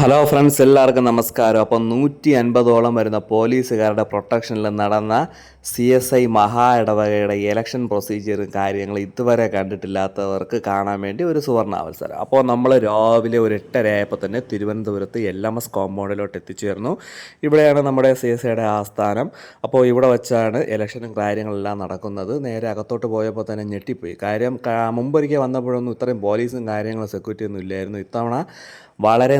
Hello friends എല്ലാവർക്കും നമസ്കാരം. അപ്പം നൂറ്റി അൻപതോളം വരുന്ന പോലീസുകാരുടെ പ്രൊട്ടക്ഷനിൽ നടന്ന സി എസ് ഐ മഹാ ഇടവകയുടെ ഇലക്ഷൻ പ്രൊസീജിയറും കാര്യങ്ങളും ഇതുവരെ കണ്ടിട്ടില്ലാത്തവർക്ക് കാണാൻ വേണ്ടി ഒരു സുവർണ അവസരം അപ്പോൾ നമ്മൾ രാവിലെ ഒരു എട്ടരയായപ്പോൾ തന്നെ തിരുവനന്തപുരത്ത് എൽ എം എസ് കോമ്പൗണ്ടിലോട്ട് എത്തിച്ചേർന്നു. ഇവിടെയാണ് നമ്മുടെ സി എസ് ഐയുടെ ആസ്ഥാനം. അപ്പോൾ ഇവിടെ വെച്ചാണ് ഇലക്ഷനും കാര്യങ്ങളെല്ലാം നടക്കുന്നത്. നേരെ അകത്തോട്ട് പോയപ്പോൾ തന്നെ ഞെട്ടിപ്പോയി. കാര്യം മുമ്പൊരിക്കൽ വന്നപ്പോഴൊന്നും ഇത്രയും പോലീസും കാര്യങ്ങളും സെക്യൂരിറ്റി ഒന്നും ഇല്ലായിരുന്നു. ഇത്തവണ വളരെ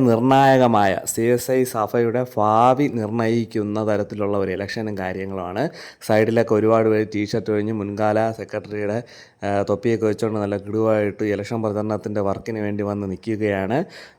നിർണായകമായ സി എസ് ഐ സഭയുടെ ഭാവി നിർണയിക്കുന്ന തരത്തിലുള്ള ഒരു ഇലക്ഷനും കാര്യങ്ങളുമാണ്. സൈഡിലൊക്കെ ഒരുപാട് പേര് ടീഷർട്ട് കഴിഞ്ഞ് മുൻകാല സെക്രട്ടറിയുടെ തൊപ്പിയൊക്കെ വെച്ചുകൊണ്ട് നല്ല കിടുവായിട്ട് ഇലക്ഷൻ പ്രചരണത്തിന്റെ വർക്കിന് വേണ്ടി വന്ന് നിൽക്കുകയാണ്.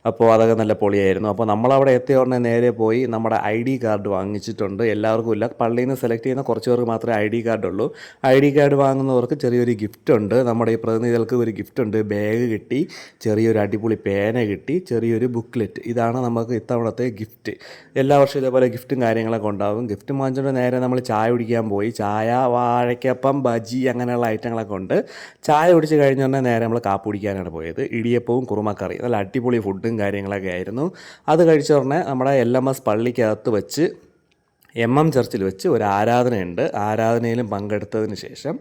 അപ്പോൾ അതൊക്കെ നല്ല പൊളിയായിരുന്നു. അപ്പോൾ നമ്മളവിടെ എത്തിയ ഉടനെ നേരെ പോയി നമ്മുടെ ഐ ഡി കാർഡ് വാങ്ങിച്ചിട്ടുണ്ട്. എല്ലാവർക്കും ഇല്ല. പള്ളിയിൽ നിന്ന് സെലക്ട് ചെയ്യുന്ന കുറച്ച് പേർക്ക് മാത്രമേ ഐ ഡി കാർഡ് ഉള്ളൂ. ഐ ഡി കാർഡ് വാങ്ങുന്നവർക്ക് ചെറിയൊരു ഗിഫ്റ്റ് ഉണ്ട്. നമ്മുടെ ഈ പ്രതിനിധികൾക്ക് ഒരു ഗിഫ്റ്റ് ഉണ്ട്. ബാഗ് കിട്ടി ചെറിയൊരു അടിപൊളി പേന കിട്ടി ചെറിയൊരു ബുക്ക്ലെറ്റ്. ഇതാണ് നമുക്ക് ഇത്തവണത്തെ ഗിഫ്റ്റ് എല്ലാ വർഷവും ഇതേപോലെ ഗിഫ്റ്റും കാര്യങ്ങളൊക്കെ ഉണ്ടാവും. ഗിഫ്റ്റ് വാങ്ങിച്ചുകൊണ്ട് നേരെ നമ്മൾ ചായ കുടിക്കാൻ പോയി. ചായ വാഴയ്ക്കപ്പം ബജി അങ്ങനെയുള്ള ഐറ്റങ്ങളൊക്കെ ഉണ്ട്. ചായ കുടിച്ച് കഴിഞ്ഞ നേരെ നമ്മൾ കാപ്പ് കുടിക്കാനാണ് പോയത്. ഇടിയപ്പവും കുറുമക്കറി. നല്ല അടിപൊളി ഫുഡും കാര്യങ്ങളൊക്കെ ആയിരുന്നു. അത് കഴിച്ച ഉടനെ നമ്മുടെ എൽ എം എസ് പള്ളിക്കകത്ത് വെച്ച് എം എം ചർച്ചിൽ വെച്ച് ഒരു ആരാധനയുണ്ട്. ആരാധനയിലും പങ്കെടുത്തതിന് ശേഷം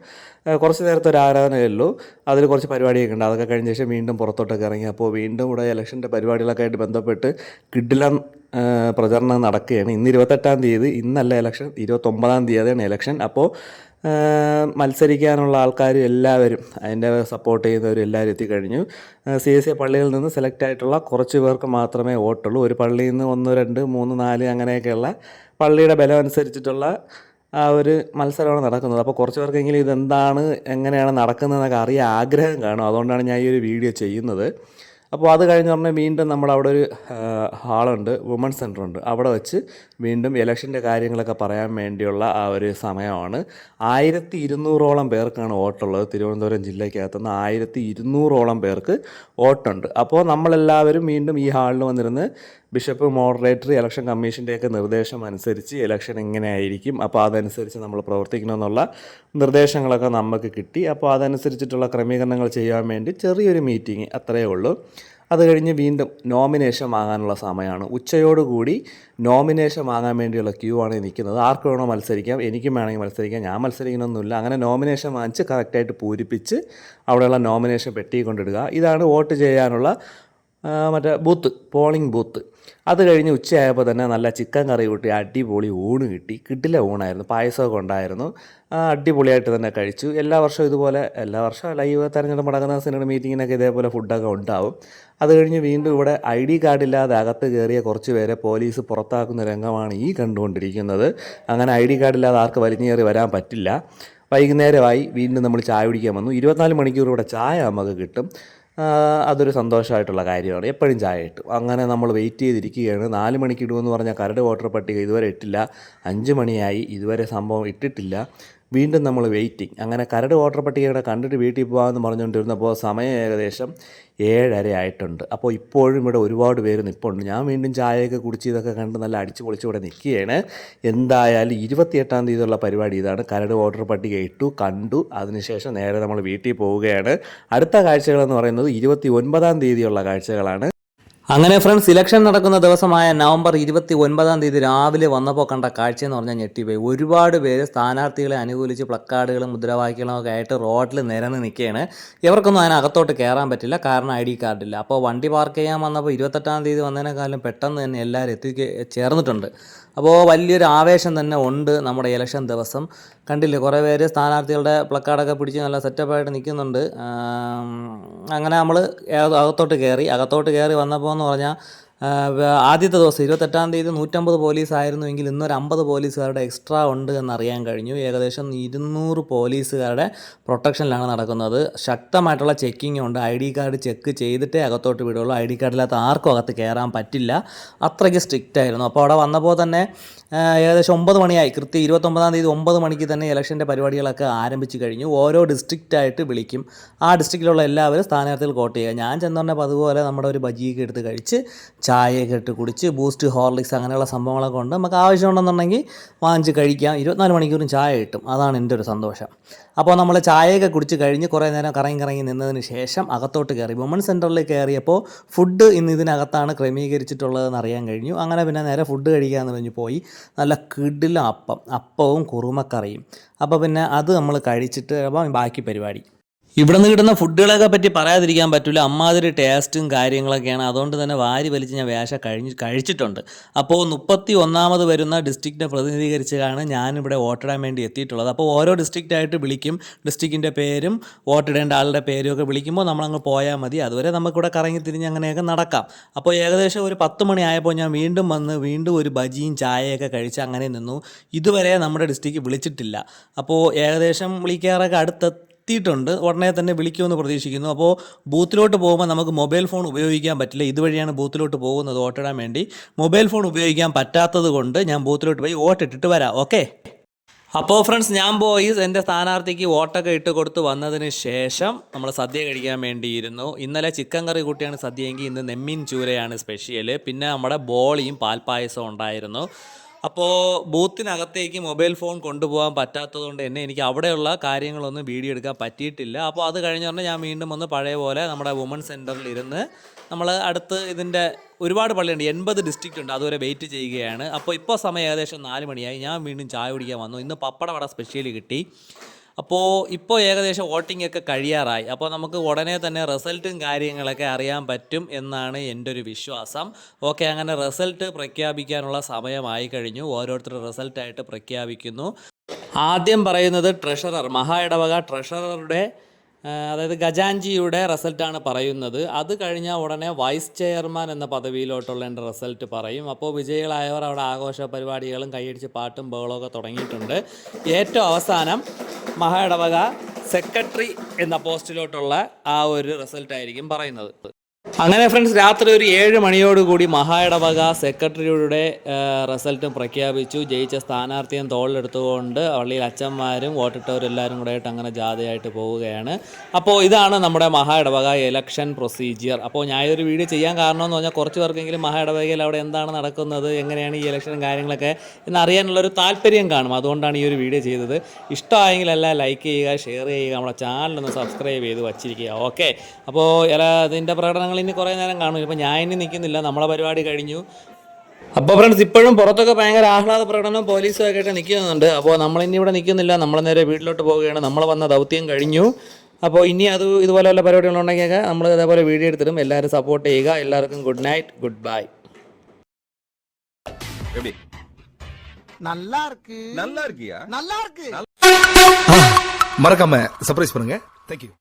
കുറച്ച് നേരത്തെ ഒരു ആരാധനയല്ലോ അതിൽ കുറച്ച് പരിപാടിയൊക്കെ ഉണ്ട്. അതൊക്കെ കഴിഞ്ഞ ശേഷം വീണ്ടും പുറത്തോട്ടൊക്കെ ഇറങ്ങി. അപ്പോൾ വീണ്ടും ഇവിടെ ഇലക്ഷന്റെ പരിപാടികളൊക്കെ ആയിട്ട് ബന്ധപ്പെട്ട് കിഡിലം പ്രചരണം നടക്കുകയാണ്. ഇന്ന് ഇരുപത്തെട്ടാം തീയതി ഇന്നല്ല ഇലക്ഷൻ ഇരുപത്തൊമ്പതാം തീയതിയാണ് ഇലക്ഷൻ. അപ്പോൾ മത്സരിക്കാനുള്ള ആൾക്കാരും എല്ലാവരും അതിന്റെ സപ്പോർട്ട് ചെയ്യുന്നവരും എല്ലാവരും എത്തിക്കഴിഞ്ഞു. സി എസ് സി പള്ളിയിൽ നിന്ന് സെലക്ട് ആയിട്ടുള്ള കുറച്ച് പേർക്ക് മാത്രമേ വോട്ടുള്ളൂ. ഒരു പള്ളിയിൽ നിന്ന് ഒന്ന് രണ്ട് മൂന്ന് നാല് അങ്ങനെയൊക്കെയുള്ള പള്ളിയുടെ ബലം അനുസരിച്ചിട്ടുള്ള ആ ഒരു മത്സരമാണ് നടക്കുന്നത്. അപ്പോൾ കുറച്ച് പേർക്കെങ്കിലും ഇതെന്താണ് എങ്ങനെയാണ് നടക്കുന്നതെന്നൊക്കെ അറിയാൻ ആഗ്രഹം കാണും. അതുകൊണ്ടാണ് ഞാൻ ഈ ഒരു വീഡിയോ ചെയ്യുന്നത്. അപ്പോൾ അത് കഴിഞ്ഞ് പറഞ്ഞാൽ വീണ്ടും നമ്മുടെ അവിടെ ഒരു ഹാളുണ്ട് വുമൺ സെന്റർ ഉണ്ട് അവിടെ വെച്ച് വീണ്ടും ഇലക്ഷന്റെ കാര്യങ്ങളൊക്കെ പറയാൻ വേണ്ടിയുള്ള ആ ഒരു സമയമാണ്. ആയിരത്തി ഇരുന്നൂറോളം പേർക്കാണ് വോട്ടുള്ളത്. തിരുവനന്തപുരം ജില്ലയ്ക്കകത്തുനിന്ന് ആയിരത്തി ഇരുന്നൂറോളം പേർക്ക് വോട്ടുണ്ട്. അപ്പോൾ നമ്മളെല്ലാവരും വീണ്ടും ഈ ഹാളിൽ വന്നിരുന്ന് ബിഷപ്പ് മോഡറേറ്ററി ഇലക്ഷൻ കമ്മീഷന്റെയൊക്കെ നിർദ്ദേശം അനുസരിച്ച് ഇലക്ഷൻ എങ്ങനെ ആയിരിക്കും അപ്പോൾ അതനുസരിച്ച് നമ്മൾ പ്രവർത്തിക്കണമെന്നുള്ള നിർദ്ദേശങ്ങളൊക്കെ നമുക്ക് കിട്ടി. അപ്പോൾ അതനുസരിച്ചിട്ടുള്ള ക്രമീകരണങ്ങൾ ചെയ്യാൻ വേണ്ടി ചെറിയൊരു മീറ്റിംഗ് അത്രയേ ഉള്ളൂ. അത് കഴിഞ്ഞ് വീണ്ടും നോമിനേഷൻ വാങ്ങാനുള്ള സമയമാണ്. ഉച്ചയോടുകൂടി നോമിനേഷൻ വാങ്ങാൻ വേണ്ടിയുള്ള ക്യൂ ആണ് നിൽക്കുന്നത്. ആർക്ക് വേണോ മത്സരിക്കാം. എനിക്കും വേണമെങ്കിൽ മത്സരിക്കാം. ഞാൻ മത്സരിക്കണമെന്നില്ല അങ്ങനെ നോമിനേഷൻ വാങ്ങിച്ച് കറക്റ്റായിട്ട് പൂരിപ്പിച്ച് അവിടെയുള്ള നോമിനേഷൻ പെട്ടി കൊണ്ടിടുക. ഇതാണ് വോട്ട് ചെയ്യാനുള്ള മറ്റേ ബൂത്ത് പോളിംഗ് ബൂത്ത്. അത് കഴിഞ്ഞ് ഉച്ചയായപ്പോൾ തന്നെ നല്ല ചിക്കൻ കറി കൂട്ടി അടിപൊളി ഊണ് കിട്ടി. കിട്ടില്ല ഊണായിരുന്നു പായസമൊക്കെ ഉണ്ടായിരുന്നു. അടിപൊളിയായിട്ട് തന്നെ കഴിച്ചു. എല്ലാ വർഷവും ഇതുപോലെ എല്ലാ വർഷവും ഈ തെരഞ്ഞെടുപ്പ് നടക്കുന്ന സിനിമ മീറ്റിങ്ങിനൊക്കെ ഇതേപോലെ ഫുഡൊക്കെ ഉണ്ടാവും. അത് കഴിഞ്ഞ് വീണ്ടും ഇവിടെ ഐ ഡി കാർഡില്ലാതെ അകത്ത് കയറിയ കുറച്ച് പേരെ പോലീസ് പുറത്താക്കുന്ന രംഗമാണ് ഈ കണ്ടുകൊണ്ടിരിക്കുന്നത്. അങ്ങനെ ഐ ഡി കാർഡില്ലാതെ ആർക്ക് വലിഞ്ഞു കയറി വരാൻ പറ്റില്ല. വൈകുന്നേരമായി വീണ്ടും നമ്മൾ ചായ കുടിക്കാൻ വന്നു. ഇരുപത്തിനാല് മണിക്കൂർ ഇവിടെ ചായ നമുക്ക് കിട്ടും. അതൊരു സന്തോഷമായിട്ടുള്ള കാര്യമാണ്. എപ്പോഴും ചായ ഇട്ടു. അങ്ങനെ നമ്മൾ വെയിറ്റ് ചെയ്തിരിക്കുകയാണ്. നാല് മണിക്ക് ഇടുമെന്ന് പറഞ്ഞാൽ കരട് വോട്ടർ പട്ടിക ഇതുവരെ ഇട്ടില്ല. അഞ്ച് മണിയായി. ഇതുവരെ സംഭവം ഇട്ടിട്ടില്ല. വീണ്ടും നമ്മൾ വെയിറ്റിംഗ് അങ്ങനെ കരട് വോട്ടർ പട്ടികയുടെ കണ്ടിട്ട് വീട്ടിൽ പോകാമെന്ന് പറഞ്ഞുകൊണ്ടിരുന്നപ്പോൾ സമയം ഏകദേശം ഏഴര ആയിട്ടുണ്ട്. അപ്പോൾ ഇപ്പോഴും ഇവിടെ ഒരുപാട് പേര് നിൽപ്പുണ്ട് ഞാൻ വീണ്ടും ചായയൊക്കെ കുടിച്ച് ഇതൊക്കെ കണ്ട് നല്ല അടിച്ച് പൊളിച്ച് ഇവിടെ നിൽക്കുകയാണ്. എന്തായാലും ഇരുപത്തിയെട്ടാം തീയതിയുള്ള പരിപാടി ഇതാണ്. കരട് ഓർഡർ പട്ടിക ഇട്ടു കണ്ടു. അതിനുശേഷം നേരെ നമ്മൾ വീട്ടിൽ പോവുകയാണ്. അടുത്ത കാഴ്ചകളെന്ന് പറയുന്നത് ഇരുപത്തി ഒൻപതാം തീയതിയുള്ള കാഴ്ചകളാണ്. അങ്ങനെ ഫ്രണ്ട്സ് ഇലക്ഷൻ നടക്കുന്ന ദിവസമായ നവംബർ ഇരുപത്തി ഒൻപതാം തീയതി രാവിലെ വന്നപ്പോൾ കണ്ട കാഴ്ച എന്ന് പറഞ്ഞാൽ ഞെട്ടിപ്പോയി. ഒരുപാട് പേര് സ്ഥാനാർത്ഥികളെ അനുകൂലിച്ച് പ്ലക്കാർഡുകളും മുദ്രാവാക്യങ്ങളും ഒക്കെ ആയിട്ട് റോഡിൽ നിരന്ന് നിൽക്കുകയാണ്. ഇവർക്കൊന്നും അതിനകത്തോട്ട് കയറാൻ പറ്റില്ല കാരണം ഐ ഡി കാർഡില്ല. അപ്പോൾ വണ്ടി പാർക്ക് ചെയ്യാൻ വന്നപ്പോൾ ഇരുപത്തെട്ടാം തീയതി വന്നതിനേക്കാളും പെട്ടെന്ന് തന്നെ എല്ലാവരും എത്തി ചേർന്നിട്ടുണ്ട്. അപ്പോൾ വലിയൊരു ആവേശം തന്നെ ഉണ്ട് നമ്മുടെ ഇലക്ഷൻ ദിവസം. കണ്ടില്ലേ കുറേ പേര് സ്ഥാനാർത്ഥികളുടെ പ്ലക്കാർഡൊക്കെ പിടിച്ച് നല്ല സെറ്റപ്പായിട്ട് നിൽക്കുന്നുണ്ട്. അങ്ങനെ നമ്മൾ അകത്തോട്ട് കയറി. അകത്തോട്ട് കയറി വന്നപ്പോൾ എന്ന് പറഞ്ഞാൽ ആദ്യത്തെ ദിവസം ഇരുപത്തെട്ടാം തീയതി നൂറ്റമ്പത് പോലീസ് ആയിരുന്നുവെങ്കിൽ ഇന്നൊരു അമ്പത് പോലീസുകാരുടെ എക്സ്ട്രാ ഉണ്ട് എന്നറിയാൻ കഴിഞ്ഞു. ഏകദേശം ഇരുന്നൂറ് പോലീസുകാരുടെ പ്രൊട്ടക്ഷനിലാണ് നടക്കുന്നത്. ശക്തമായിട്ടുള്ള ചെക്കിംഗ് ഉണ്ട്. ഐ ഡി കാർഡ് ചെക്ക് ചെയ്തിട്ടേ അകത്തോട്ട് വിടുള്ളൂ. ഐ ഡി കാർഡില്ലാത്ത ആർക്കും അകത്ത് കയറാൻ പറ്റില്ല. അത്രയ്ക്ക് സ്ട്രിക്റ്റ് ആയിരുന്നു. അപ്പോൾ അവിടെ വന്നപ്പോൾ തന്നെ ഏകദേശം ഒമ്പത് മണിയായി. കൃത്യം ഇരുപത്തൊമ്പതാം തീയതി ഒമ്പത് മണിക്ക് തന്നെ ഇലക്ഷന്റെ പരിപാടികളൊക്കെ ആരംഭിച്ചു കഴിഞ്ഞു. ഓരോ ഡിസ്ട്രിക്റ്റായിട്ട് വിളിക്കും. ആ ഡിസ്ട്രിക്റ്റിലുള്ള എല്ലാവരും സ്ഥാനാർത്ഥികൾ കോട്ട് ചെയ്യുക. ഞാൻ ചെന്നുകൊണ്ടപ്പോൾ അതുപോലെ നമ്മുടെ ഒരു ബജിയൊക്കെ എടുത്ത് കഴിച്ച് ചായയൊക്കെ ഇട്ട് കുടിച്ച് ബൂസ്റ്റ് ഹോർലിക്സ് അങ്ങനെയുള്ള സംഭവങ്ങളൊക്കെ ഉണ്ട്. നമുക്ക് ആവശ്യമുണ്ടെന്നുണ്ടെങ്കിൽ വാങ്ങിച്ച് കഴിക്കാം. ഇരുപത്തിനാല് മണിക്കൂറും ചായ കിട്ടും. അതാണ് എന്റെ ഒരു സന്തോഷം. അപ്പോൾ നമ്മൾ ചായയൊക്കെ കുടിച്ച് കഴിഞ്ഞ് കുറേ നേരം കറങ്ങി കറങ്ങി നിന്നതിന് ശേഷം അകത്തോട്ട് കയറി. വുമൺ സെന്ററിൽ കയറിയപ്പോൾ ഫുഡ് ഇന്ന് ഇതിനകത്താണ് ക്രമീകരിച്ചിട്ടുള്ളതെന്ന് അറിയാൻ കഴിഞ്ഞു. അങ്ങനെ പിന്നെ നേരെ ഫുഡ് കഴിക്കാമെന്ന് പറഞ്ഞ് പോയി. നല്ല കിടില അപ്പം അപ്പവും കുറുമക്കറിയും. അപ്പോൾ പിന്നെ അത് നമ്മൾ കഴിച്ചിട്ട് അപ്പം ബാക്കി പരിപാടി. ഇവിടെ നിന്ന് കിട്ടുന്ന ഫുഡുകളൊക്കെ പറ്റി പറയാതിരിക്കാൻ പറ്റില്ല അമ്മാതിരി ടേസ്റ്റും കാര്യങ്ങളൊക്കെയാണ്. അതുകൊണ്ട് തന്നെ വാരി വലിച്ച് ഞാൻ വേഷ കഴിഞ്ഞ് കഴിച്ചിട്ടുണ്ട്. അപ്പോൾ മുപ്പത്തി ഒന്നാമത് വരുന്ന ഡിസ്ട്രിക്റ്റിനെ പ്രതിനിധീകരിച്ചാണ് ഞാനിവിടെ വോട്ടിടാൻ വേണ്ടി എത്തിയിട്ടുള്ളത്. അപ്പോൾ ഓരോ ഡിസ്ട്രിക്റ്റായിട്ട് വിളിക്കും. ഡിസ്ട്രിക്റ്റിന്റെ പേരും വോട്ടിടേണ്ട ആളുടെ പേരും ഒക്കെ വിളിക്കുമ്പോൾ നമ്മളങ്ങ് പോയാൽ മതി. അതുവരെ നമുക്കിവിടെ കറങ്ങി തിരിഞ്ഞ് അങ്ങനെയൊക്കെ നടക്കാം. അപ്പോൾ ഏകദേശം ഒരു പത്ത് മണി ആയപ്പോൾ ഞാൻ വീണ്ടും വന്ന് വീണ്ടും ഒരു ബജിയും ചായയൊക്കെ കഴിച്ച് അങ്ങനെ നിന്നു. ഇതുവരെ നമ്മുടെ ഡിസ്ട്രിക്റ്റ് വിളിച്ചിട്ടില്ല. അപ്പോൾ ഏകദേശം വിളിക്കാറൊക്കെ അടുത്ത എത്തിയിട്ടുണ്ട്. ഉടനെ തന്നെ വിളിക്കുമെന്ന് പ്രതീക്ഷിക്കുന്നു. അപ്പോൾ ബൂത്തിലോട്ട് പോകുമ്പോൾ നമുക്ക് മൊബൈൽ ഫോൺ ഉപയോഗിക്കാൻ പറ്റില്ല. ഇതുവഴിയാണ് ബൂത്തിലോട്ട് പോകുന്നത് വോട്ടിടാൻ വേണ്ടി. മൊബൈൽ ഫോൺ ഉപയോഗിക്കാൻ പറ്റാത്തത് കൊണ്ട് ഞാൻ ബൂത്തിലോട്ട് പോയി വോട്ടിട്ടിട്ട് വരാം. ഓക്കെ? അപ്പോൾ ഫ്രണ്ട്സ് ഞാൻ പോയി എന്റെ സ്ഥാനാർത്ഥിക്ക് വോട്ടൊക്കെ ഇട്ട് കൊടുത്ത് വന്നതിന് ശേഷം നമ്മൾ സദ്യ കഴിക്കാൻ വേണ്ടിയിരുന്നു. ഇന്നലെ ചിക്കൻ കറി കൂട്ടിയാണ് സദ്യയെങ്കിൽ ഇന്ന് നെമ്മീൻ ചൂരയാണ് സ്പെഷ്യൽ പിന്നെ നമ്മുടെ ബോളിയും പാൽപ്പായസവും ഉണ്ടായിരുന്നു. അപ്പോൾ ബൂത്തിനകത്തേക്ക് മൊബൈൽ ഫോൺ കൊണ്ടുപോകാൻ പറ്റാത്തതുകൊണ്ട് തന്നെ എനിക്ക് അവിടെയുള്ള കാര്യങ്ങളൊന്നും വീഡിയോ എടുക്കാൻ പറ്റിയിട്ടില്ല. അപ്പോൾ അത് കഴിഞ്ഞ പറഞ്ഞാൽ ഞാൻ വീണ്ടും ഒന്ന് പഴയ പോലെ നമ്മുടെ വുമൺ സെന്ററിൽ ഇരുന്ന് നമ്മൾ അടുത്ത് ഇതിന്റെ ഒരുപാട് പള്ളിയുണ്ട്. എൺപത് ഡിസ്ട്രിക്റ്റ് ഉണ്ട്. അതുവരെ വെയിറ്റ് ചെയ്യുകയാണ്. അപ്പോൾ ഇപ്പോൾ സമയം ഏകദേശം നാല് മണിയായി. ഞാൻ വീണ്ടും ചായ കുടിക്കാൻ വന്നു. ഇന്ന് പപ്പടവട സ്പെഷ്യൽ കിട്ടി. അപ്പോൾ ഇപ്പോൾ ഏകദേശം വോട്ടിംഗ് ഒക്കെ കഴിയാറായി. അപ്പോൾ നമുക്ക് ഉടനെ തന്നെ റിസൾട്ടും കാര്യങ്ങളൊക്കെ അറിയാൻ പറ്റും എന്നാണ് എന്റെ ഒരു വിശ്വാസം. ഓക്കെ അങ്ങനെ റിസൾട്ട് പ്രഖ്യാപിക്കാനുള്ള സമയമായി കഴിഞ്ഞു. ഓരോരുത്തർ റിസൾട്ടായിട്ട് പ്രഖ്യാപിക്കുന്നു. ആദ്യം പറയുന്നത് ട്രഷറർ മഹാ ഇടവക ട്രഷററുടെ അതായത് ഖജാൻജിയുടെ റിസൾട്ടാണ് പറയുന്നത്. അത് കഴിഞ്ഞാൽ ഉടനെ വൈസ് ചെയർമാൻ എന്ന പദവിയിലോട്ടുള്ള എന്റെ റിസൾട്ട് പറയും. അപ്പോൾ വിജയികളായവർ അവിടെ ആഘോഷ പരിപാടികളും കൈയടിച്ച് പാട്ടും ബഹളമൊക്കെ തുടങ്ങിയിട്ടുണ്ട്. ഏറ്റവും അവസാനം മഹാ ഇടവക സെക്രട്ടറി എന്ന പോസ്റ്റിലോട്ടുള്ള ആ ഒരു റിസൾട്ടായിരിക്കും പറയുന്നത്. അങ്ങനെ ഫ്രണ്ട്സ് രാത്രി ഒരു ഏഴ് മണിയോടുകൂടി മഹായിടവക സെക്രട്ടറിയുടെ റിസൾട്ടും പ്രഖ്യാപിച്ചു. ജയിച്ച സ്ഥാനാർത്ഥിയും തോളിലെടുത്തുകൊണ്ട് പള്ളിയിൽ അച്ഛന്മാരും വോട്ടിട്ടവരും എല്ലാവരും കൂടെ ആയിട്ട് അങ്ങനെ ജാഥയായിട്ട് പോവുകയാണ്. അപ്പോൾ ഇതാണ് നമ്മുടെ മഹായിടവക ഇലക്ഷൻ പ്രൊസീജിയർ അപ്പോൾ ഞാൻ ഒരു വീഡിയോ ചെയ്യാൻ കാരണം എന്ന് പറഞ്ഞാൽ കുറച്ച് പേർക്കെങ്കിലും മഹായിടവകയിൽ അവിടെ എന്താണ് നടക്കുന്നത് എങ്ങനെയാണ് ഈ ഇലക്ഷൻ കാര്യങ്ങളൊക്കെ എന്നറിയാനുള്ളൊരു താല്പര്യം കാണും. അതുകൊണ്ടാണ് ഈ ഒരു വീഡിയോ ചെയ്തത്. ഇഷ്ടമായെങ്കിൽ എല്ലാം ലൈക്ക് ചെയ്യുക ഷെയർ ചെയ്യുക. നമ്മുടെ ചാനലൊന്ന് സബ്സ്ക്രൈബ് ചെയ്ത് വച്ചിരിക്കുക. ഓക്കെ അപ്പോൾ ഇതിന്റെ പ്രകടനങ്ങൾ ഇനി കുറേ നേരം കാണും ഇപ്പോൾ ഞാൻ ഇനി നിൽക്കുന്നില്ല നമ്മളെ പരിപാടി കഴിഞ്ഞു അപ്പോൾ ഫ്രണ്ട്സ് ഇപ്പോഴും പുറത്തൊക്കെ ഭയങ്കര ആഹ്ലാദ പ്രകടനവും പോലീസും ഒക്കെ ആയിട്ട് നിൽക്കുന്നുണ്ട് അപ്പോൾ നമ്മളിനി ഇവിടെ നിൽക്കുന്നില്ല നമ്മൾ നേരെ വീട്ടിലോട്ട് പോവുകയാണ് നമ്മൾ വന്ന ദൗത്യം കഴിഞ്ഞു അപ്പോൾ ഇനി അത് ഇതുപോലെ വല്ല പരിപാടികളുണ്ടെങ്കിലൊക്കെ നമ്മൾ അതേപോലെ വീഡിയോ എടുത്തിടും എല്ലാവരും സപ്പോർട്ട് ചെയ്യുക എല്ലാവർക്കും ഗുഡ് നൈറ്റ് ഗുഡ് ബൈ எப்படி நல்லா இருக்கு நல்லா இருக்கியா நல்லா இருக்கு மறக்காம சர்ப்ரைஸ் பண்ணுங்க தேங்க்யூ